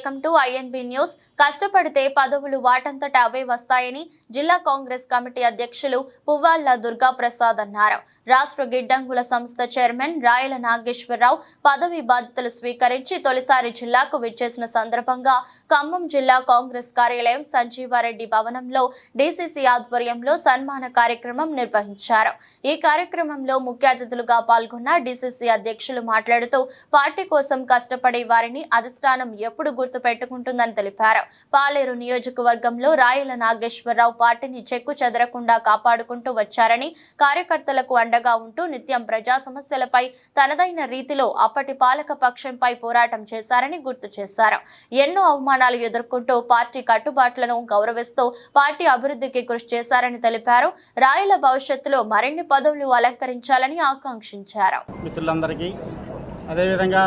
Welcome to INB news కష్టపడితే పదవులు వాటంతట అవే వస్తాయని జిల్లా కాంగ్రెస్ కమిటీ అధ్యక్షులు పువ్వాళ్ళ దుర్గా ప్రసాద్ అన్నారు. రాష్ట్ర గిడ్డంగుల సంస్థ చైర్మన్ రాయల నాగేశ్వరరావు పదవి బాధ్యతలు స్వీకరించి తొలిసారి జిల్లాకు విచ్చేసిన సందర్భంగా ఖమ్మం జిల్లా కాంగ్రెస్ కార్యాలయం సంజీవారెడ్డి భవనంలో డీసీసీ ఆధ్వర్యంలో సన్మాన కార్యక్రమం నిర్వహించారు. ఈ కార్యక్రమంలో ముఖ్య అతిథులుగా పాల్గొన్న డీసీసీ అధ్యక్షులు మాట్లాడుతూ పార్టీ కోసం కష్టపడే వారిని అధిష్టానం ఎప్పుడు గుర్తు పెట్టుకుంటుందని తెలిపారు. పాలేరు నియోజకవర్గంలో రాయల నాగేశ్వరరావు పార్టీని చెక్కు చెదరకుండా కాపాడుకుంటూ వచ్చారని కార్యకర్తలకు అండగా ఉంటూ నిత్యం ప్రజా సమస్యలపై తనదైన రీతిలో అప్పటి పాలక పక్షంపై పోరాటం చేశారని గుర్తు చేశారు. ఎన్నో అవమానాలు ఎదుర్కొంటూ పార్టీ కట్టుబాట్లను గౌరవిస్తూ పార్టీ అభివృద్ధికి కృషి చేశారని తెలిపారు. రాయల భవిష్యత్తులో మరిన్ని పదవులు అలంకరించాలని ఆకాంక్షించారు. మిత్రులందరికీ అదేవిధంగా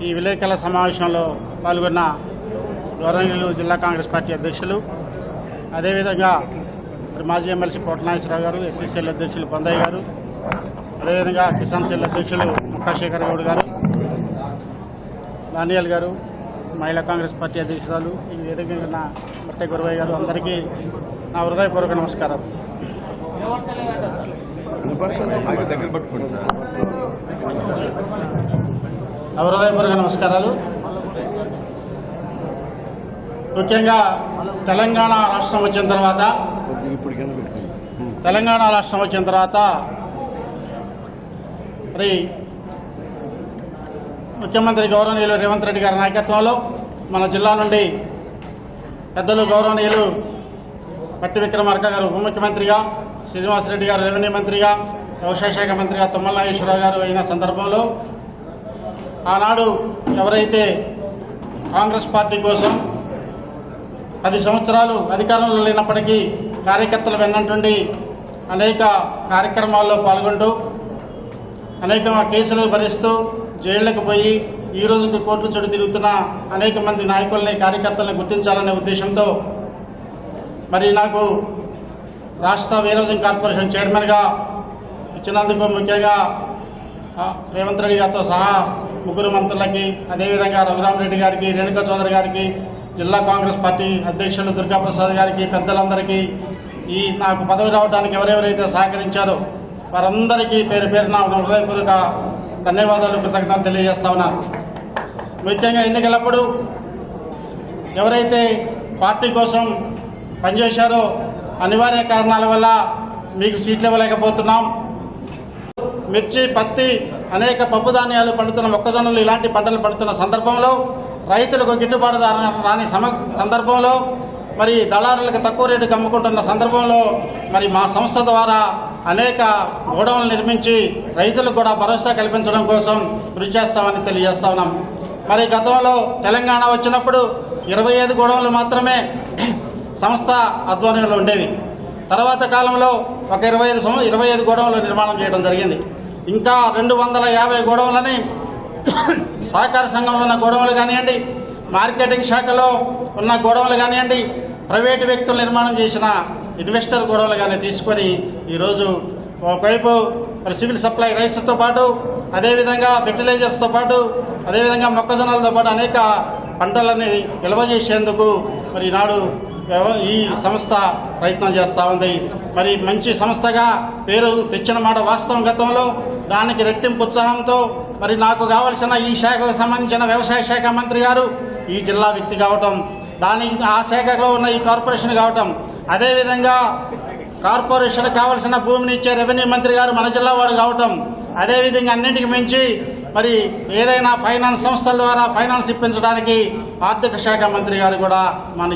ఈ విలేకరుల సమావేశంలో పాల్గొన్న గౌరవనీయులు జిల్లా కాంగ్రెస్ పార్టీ అధ్యక్షులు అదేవిధంగా మరి మాజీ ఎమ్మెల్సీ కోటనాగేశ్వరరావు గారు ఎస్సీసీఎల్ అధ్యక్షులు పొందయ్య గారు అదేవిధంగా కిసాన్ సెల్ అధ్యక్షులు ముక్కాశేఖర్ గౌడ్ గారు దానియాల్ గారు మహిళా కాంగ్రెస్ పార్టీ అధ్యక్షురాలు ఈ వేదిక నా మట్టే గురవయ్య గారు అందరికీ నా హృదయపూర్వక నమస్కారం హృదయపూర్వక నమస్కారాలు. ముఖ్యంగా తెలంగాణ రాష్ట్రం వచ్చిన తర్వాత తెలంగాణ రాష్ట్రం వచ్చిన తర్వాత మరి ముఖ్యమంత్రి గౌరవనీయులు రేవంత్ రెడ్డి గారి నాయకత్వంలో మన జిల్లా నుండి పెద్దలు గౌరవనీయులు పట్టి విక్రమార్క గారు ఉప ముఖ్యమంత్రిగా శ్రీనివాసరెడ్డి గారు రెవెన్యూ మంత్రిగా వ్యవసాయ శాఖ మంత్రిగా తుమ్మల నాగేశ్వరరావు గారు అయిన సందర్భంలో ఆనాడు ఎవరైతే కాంగ్రెస్ పార్టీ కోసం పది సంవత్సరాలు అధికారంలో లేనప్పటికీ కార్యకర్తలు వెన్నంటుండి అనేక కార్యక్రమాల్లో పాల్గొంటూ అనేక కేసులు భరిస్తూ జైళ్ళకు పోయి ఈ రోజుకి కోర్టు చుట్టూ తిరుగుతున్న అనేక మంది నాయకుల్ని కార్యకర్తలను గుర్తించాలనే ఉద్దేశంతో మరి నాకు రాష్ట్ర వీరోజన్ కార్పొరేషన్ చైర్మన్గా ఇచ్చినందుకు ముఖ్యంగా రేవంత్ రెడ్డి గారితో సహా ముగ్గురు మంత్రులకి అదేవిధంగా రఘురామరెడ్డి గారికి రేణుకా చౌదరి గారికి జిల్లా కాంగ్రెస్ పార్టీ అధ్యక్షులు దుర్గాప్రసాద్ గారికి పెద్దలందరికీ ఈ నాకు పదవి రావడానికి ఎవరెవరైతే సహకరించారో వారందరికీ పేరు పేరున నా హృదయపూర్వక ధన్యవాదాలు కృతజ్ఞతలు తెలియజేస్తా ఉన్నాను. ముఖ్యంగా ఎన్నికలప్పుడు ఎవరైతే పార్టీ కోసం పనిచేశారో అనివార్య కారణాల వల్ల మీకు సీట్లు ఇవ్వలేకపోతున్నాం. మిర్చి పత్తి అనేక పప్పు ధాన్యాలు పండుతున్న మొక్కజొన్నలు ఇలాంటి పంటలు పండుతున్న సందర్భంలో రైతులకు గిట్టుబాటు రాని సమ సందర్భంలో మరి దళారులకు తక్కువ రేటుకి అమ్ముకుంటున్న సందర్భంలో మరి మా సంస్థ ద్వారా అనేక గోడౌన్లు నిర్మించి రైతులకు కూడా భరోసా కల్పించడం కోసం కృషి చేస్తామని తెలియజేస్తా ఉన్నాం. మరి గతంలో తెలంగాణ వచ్చినప్పుడు ఇరవై ఐదు గోడౌన్లు మాత్రమే సంస్థ ఆధ్వర్యంలో ఉండేవి. తర్వాత కాలంలో ఒక ఇరవై ఐదు ఇరవై ఐదు గోడౌన్లు నిర్మాణం చేయడం జరిగింది. ఇంకా రెండు వందల యాభై గొడవలని సహకార సంఘంలో ఉన్న గొడవలు కానివ్వండి మార్కెటింగ్ శాఖలో ఉన్న గొడవలు కానివ్వండి ప్రైవేటు వ్యక్తులు నిర్మాణం చేసిన ఇన్వెస్టర్ గొడవలు కానీ తీసుకొని ఈరోజు ఒకవైపు మరి సివిల్ సప్లై రైస్తో పాటు అదేవిధంగా ఫెర్టిలైజర్స్తో పాటు అదేవిధంగా మొక్కజొన్నలతో పాటు అనేక పంటలని నిల్వ చేసేందుకు మరి ఈనాడు ఈ సంస్థ ప్రయత్నం చేస్తూ ఉంది. మరి మంచి సంస్థగా పేరు తెచ్చిన మాట వాస్తవం గతంలో. దానికి రెట్టింపు ఉత్సాహంతో మరి నాకు కావలసిన ఈ శాఖకు సంబంధించిన వ్యవసాయ శాఖ మంత్రి గారు ఈ జిల్లా వ్యక్తి కావటం దానికి ఆ శాఖలో ఉన్న ఈ కార్పొరేషన్ కావటం. అదేవిధంగా కార్పొరేషన్ కావలసిన భూమిని ఇచ్చే రెవెన్యూ మంత్రి గారు మన జిల్లా వాడు కావటం. అదేవిధంగా అన్నింటికి మించి మరి ఏదైనా ఫైనాన్స్ సంస్థల ద్వారా ఫైనాన్స్ ఇప్పించడానికి ఆర్థిక శాఖ మంత్రి గారు కూడా మన